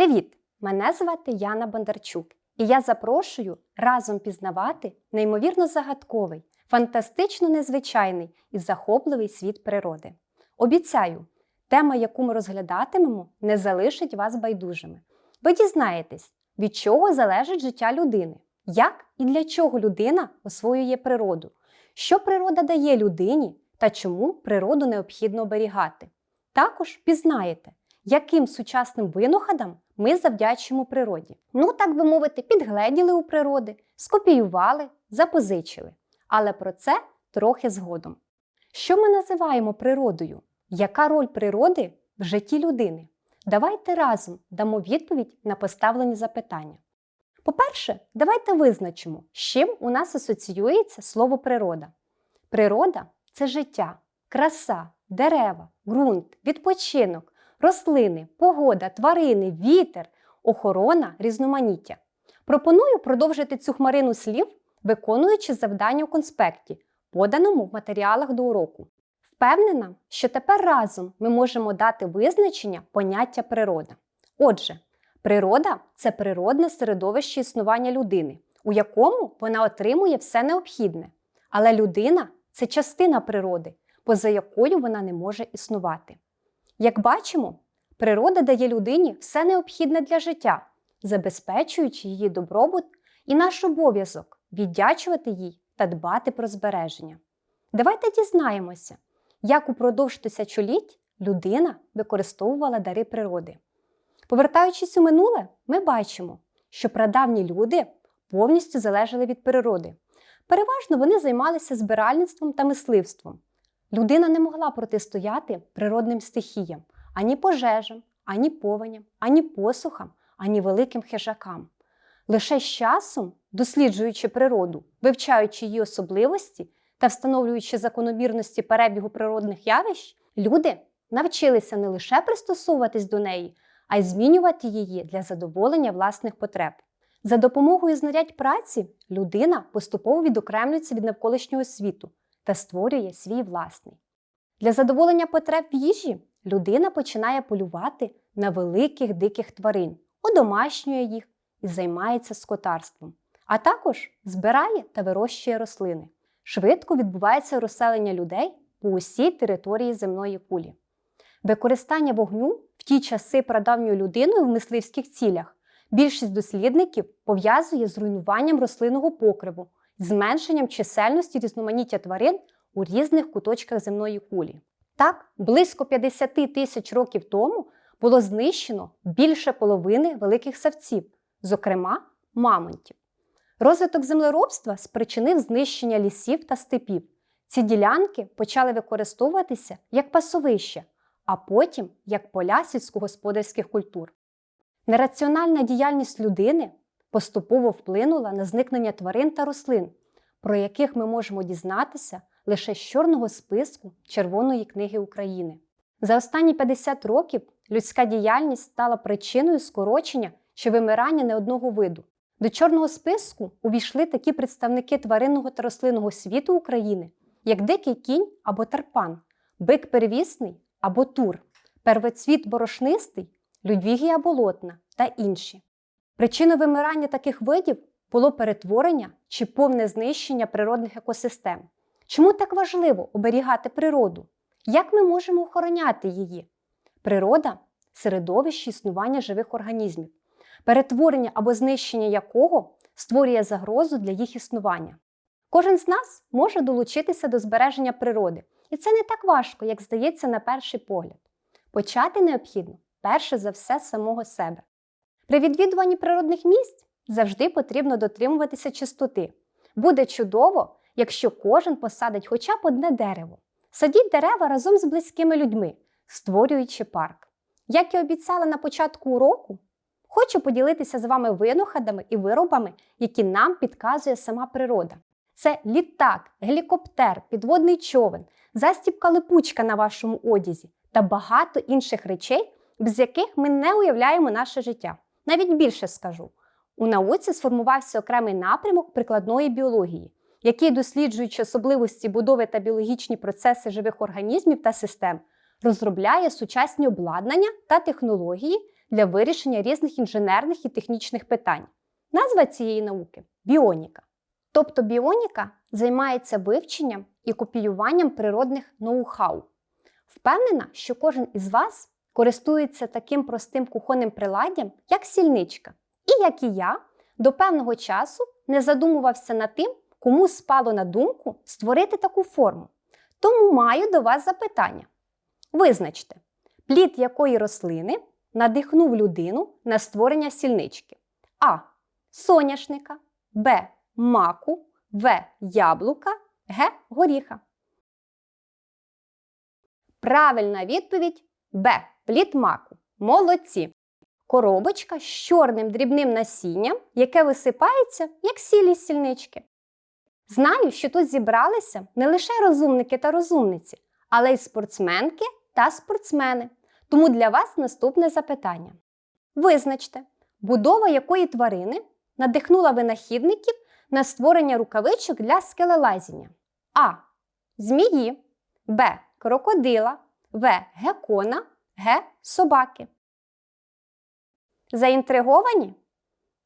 Привіт! Мене звати Яна Бондарчук, і я запрошую разом пізнавати неймовірно загадковий, фантастично незвичайний і захопливий світ природи. Обіцяю, тема, яку ми розглядатимемо, не залишить вас байдужими. Ви дізнаєтесь, від чого залежить життя людини, як і для чого людина освоює природу, що природа дає людині та чому природу необхідно оберігати. Також пізнаєте, яким сучасним винаходам ми завдячуємо природі. Ну, так би мовити, підгледіли у природи, скопіювали, запозичили. Але про це трохи згодом. Що ми називаємо природою? Яка роль природи в житті людини? Давайте разом дамо відповідь на поставлені запитання. По-перше, давайте визначимо, з чим у нас асоціюється слово природа. Природа це життя, краса, дерева, ґрунт, відпочинок, рослини, погода, тварини, вітер, охорона, різноманіття. Пропоную продовжити цю хмарину слів, виконуючи завдання у конспекті, поданому в матеріалах до уроку. Впевнена, що тепер разом ми можемо дати визначення поняття природа. Отже, природа це природне середовище існування людини, у якому вона отримує все необхідне. Але людина це частина природи, поза якою вона не може існувати. Як бачимо, природа дає людині все необхідне для життя, забезпечуючи її добробут і наш обов'язок віддячувати їй та дбати про збереження. Давайте дізнаємося, як упродовж тисячоліть людина використовувала дари природи. Повертаючись у минуле, ми бачимо, що прадавні люди повністю залежали від природи. Переважно вони займалися збиральництвом та мисливством. Людина не могла протистояти природним стихіям ані пожежам, ані повеням, ані посухам, ані великим хижакам. Лише з часом, досліджуючи природу, вивчаючи її особливості та встановлюючи закономірності перебігу природних явищ, люди навчилися не лише пристосовуватись до неї, а й змінювати її для задоволення власних потреб. За допомогою знарядь праці людина поступово відокремлюється від навколишнього світу та створює свій власний. Для задоволення потреб в їжі людина починає полювати на великих диких тварин, одомашнює їх і займається скотарством, а також збирає та вирощує рослини. Швидко відбувається розселення людей по усій території земної кулі. Використання вогню в ті часи прадавньою людиною в мисливських цілях більшість дослідників пов'язує з руйнуванням рослинного покриву, зменшенням чисельності різноманіття тварин у різних куточках земної кулі. Так, близько 50 тисяч років тому було знищено більше половини великих савців, зокрема мамонтів. Розвиток землеробства спричинив знищення лісів та степів. Ці ділянки почали використовуватися як пасовище, а потім як поля сільськогосподарських культур. Нераціональна діяльність людини поступово вплинула на зникнення тварин та рослин, про яких ми можемо дізнатися лише з чорного списку Червоної книги України. За останні 50 років людська діяльність стала причиною скорочення чи вимирання не одного виду. До чорного списку увійшли такі представники тваринного та рослинного світу України, як дикий кінь або тарпан, бик первісний або тур, первоцвіт борошнистий, людвігія болотна та інші. Причиною вимирання таких видів було перетворення чи повне знищення природних екосистем. Чому так важливо оберігати природу? Як ми можемо охороняти її? Природа середовище існування живих організмів, перетворення або знищення якого створює загрозу для їх існування. Кожен з нас може долучитися до збереження природи, і це не так важко, як здається на перший погляд. Почати необхідно перше за все самого себе. При відвідуванні природних місць завжди потрібно дотримуватися чистоти. Буде чудово, якщо кожен посадить хоча б одне дерево. Садіть дерева разом з близькими людьми, створюючи парк. Як і обіцяла на початку уроку, хочу поділитися з вами винаходами і виробами, які нам підказує сама природа. Це літак, гелікоптер, підводний човен, застібка липучка на вашому одязі та багато інших речей, без яких ми не уявляємо наше життя. Навіть більше скажу: у науці сформувався окремий напрямок прикладної біології, який, досліджуючи особливості будови та біологічні процеси живих організмів та систем, розробляє сучасні обладнання та технології для вирішення різних інженерних і технічних питань. Назва цієї науки біоніка. Тобто біоніка займається вивченням і копіюванням природних ноу-хау. Впевнена, що кожен із вас користується таким простим кухонним приладдям, як сільничка. І як і я, до певного часу не задумувався над тим, кому спало на думку створити таку форму. Тому маю до вас запитання. Визначте, плід якої рослини надихнув людину на створення сільнички. А. Соняшника, Б. Маку, В. Яблука, Г. Горіха. Правильна відповідь Б. Плід маку. Молодці. Коробочка з чорним дрібним насінням, яке висипається, як сілі сільнички. Знаю, що тут зібралися не лише розумники та розумниці, але й спортсменки та спортсмени. Тому для вас наступне запитання. Визначте, будова якої тварини надихнула винахідників на створення рукавичок для скелелазіння. А. Змії, Б. Крокодила, В. Гекона, Г. Собаки. Заінтриговані?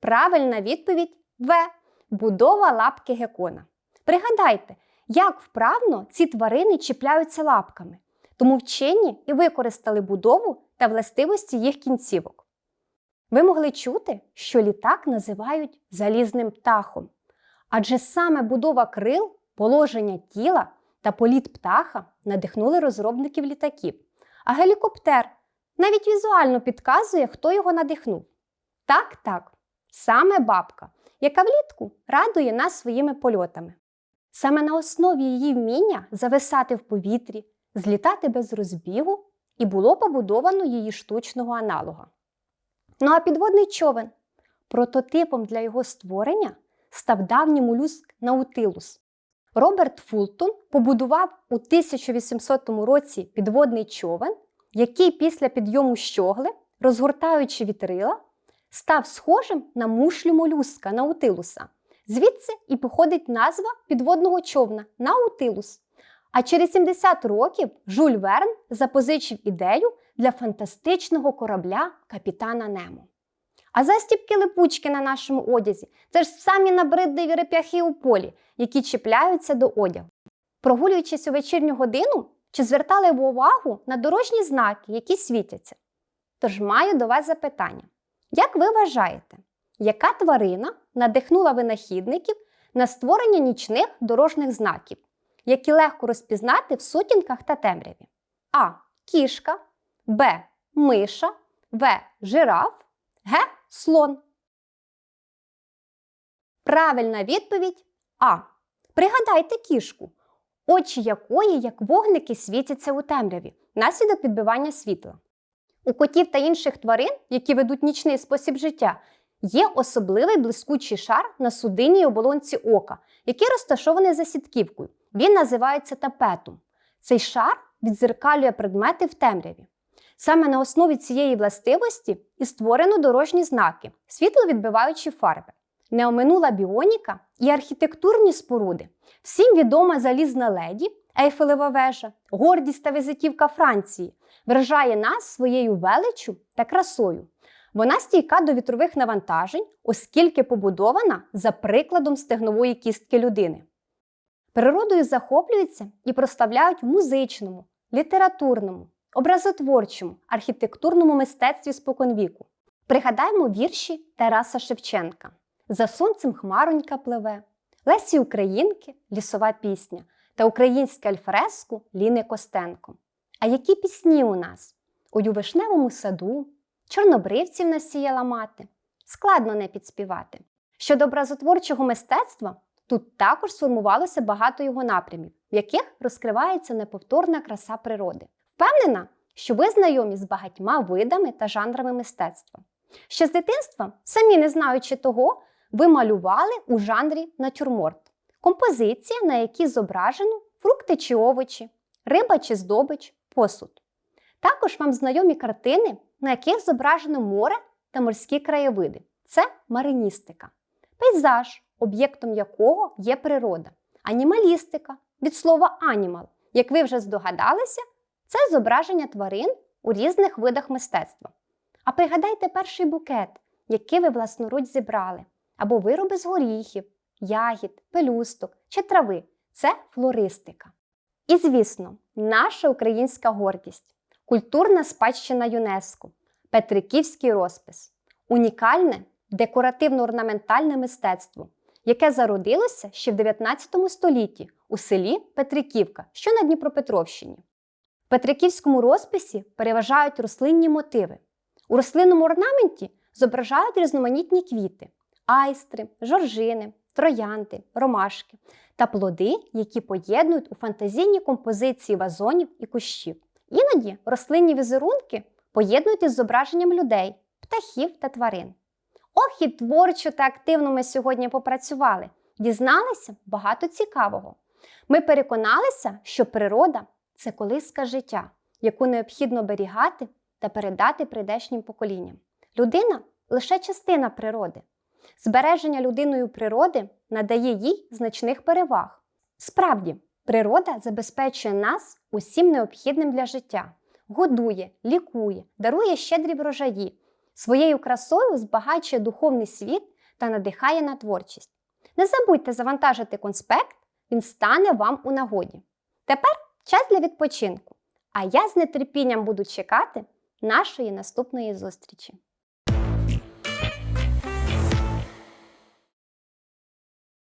Правильна відповідь В. Будова лапки гекона. Пригадайте, як вправно ці тварини чіпляються лапками, тому вчені і використали будову та властивості їх кінцівок. Ви могли чути, що літак називають залізним птахом, адже саме будова крил, положення тіла та політ птаха надихнули розробників літаків, а гелікоптер навіть візуально підказує, хто його надихнув. Так, так, саме бабка, яка влітку радує нас своїми польотами. Саме на основі її вміння зависати в повітрі, злітати без розбігу і було побудовано її штучного аналога. Ну а підводний човен. Прототипом для його створення став давній молюск Наутилус. Роберт Фултон побудував у 1800 році підводний човен, який після підйому щогли, розгортаючи вітрила, став схожим на мушлю молюска Наутилуса. Звідси і походить назва підводного човна Наутилус. А через 70 років Жюль Верн запозичив ідею для фантастичного корабля капітана Немо. А застібки липучки на нашому одязі це ж самі набридливі реп'яхи у полі, які чіпляються до одягу. Прогулюючись у вечірню годину, чи звертали ви увагу на дорожні знаки, які світяться? Тож маю до вас запитання. Як ви вважаєте, яка тварина надихнула винахідників на створення нічних дорожніх знаків, які легко розпізнати в сутінках та темряві? А. Кішка, Б. Миша, В. Жираф, Г. Слон. Правильна відповідь А. Пригадайте кішку, очі якої, як вогники, світяться у темряві наслідок підбивання світла. У котів та інших тварин, які ведуть нічний спосіб життя, є особливий блискучий шар на судинній оболонці ока, який розташований за сітківкою. Він називається тапетум. Цей шар відзеркалює предмети в темряві. Саме на основі цієї властивості і створено дорожні знаки, світловідбиваючі фарби. Не оминула біоніка і архітектурні споруди. Всім відома залізна леді, Ейфелева вежа, гордість та візитівка Франції, вражає нас своєю величчю та красою. Вона стійка до вітрових навантажень, оскільки побудована за прикладом стегнової кістки людини. Природою захоплюються і проставляють в музичному, літературному, образотворчому, архітектурному мистецтві споконвіку. Пригадаймо вірші Тараса Шевченка. За сонцем хмаронька пливе, Лесі Українки лісова пісня та українське альфреску Ліни Костенко. А які пісні у нас? У вишневому саду, чорнобривців насіяла мати. Складно не підспівати. Щодо образотворчого мистецтва, тут також сформувалося багато його напрямів, в яких розкривається неповторна краса природи. Впевнена, що ви знайомі з багатьма видами та жанрами мистецтва. Ще з дитинства, самі не знаючи того, ви малювали у жанрі натюрморт. Композиція, на якій зображено фрукти чи овочі, риба чи здобич, посуд. Також вам знайомі картини, на яких зображено море та морські краєвиди. Це мариністика. Пейзаж, об'єктом якого є природа. Анімалістика від слова анімал. Як ви вже здогадалися, це зображення тварин у різних видах мистецтва. А пригадайте перший букет, який ви власноруч зібрали, або вироби з горіхів, ягід, пелюсток чи трави це флористика. І, звісно, наша українська гордість, культурна спадщина ЮНЕСКО, Петриківський розпис, унікальне декоративно-орнаментальне мистецтво, яке зародилося ще в 19 столітті у селі Петриківка, що на Дніпропетровщині. Петриківському розписі переважають рослинні мотиви. У рослинному орнаменті зображають різноманітні квіти, айстри, жоржини, троянди, ромашки та плоди, які поєднують у фантазійній композиції вазонів і кущів. Іноді рослинні візерунки поєднують із зображенням людей, птахів та тварин. Ох, і творчо та активно ми сьогодні попрацювали, дізналися багато цікавого. Ми переконалися, що природа це колиска життя, яку необхідно берігати та передати прийдешнім поколінням. Людина лише частина природи. Збереження людиною природи надає їй значних переваг. Справді, природа забезпечує нас усім необхідним для життя, годує, лікує, дарує щедрі врожаї, своєю красою збагачує духовний світ та надихає на творчість. Не забудьте завантажити конспект, він стане вам у нагоді. Тепер час для відпочинку. А я з нетерпінням буду чекати нашої наступної зустрічі.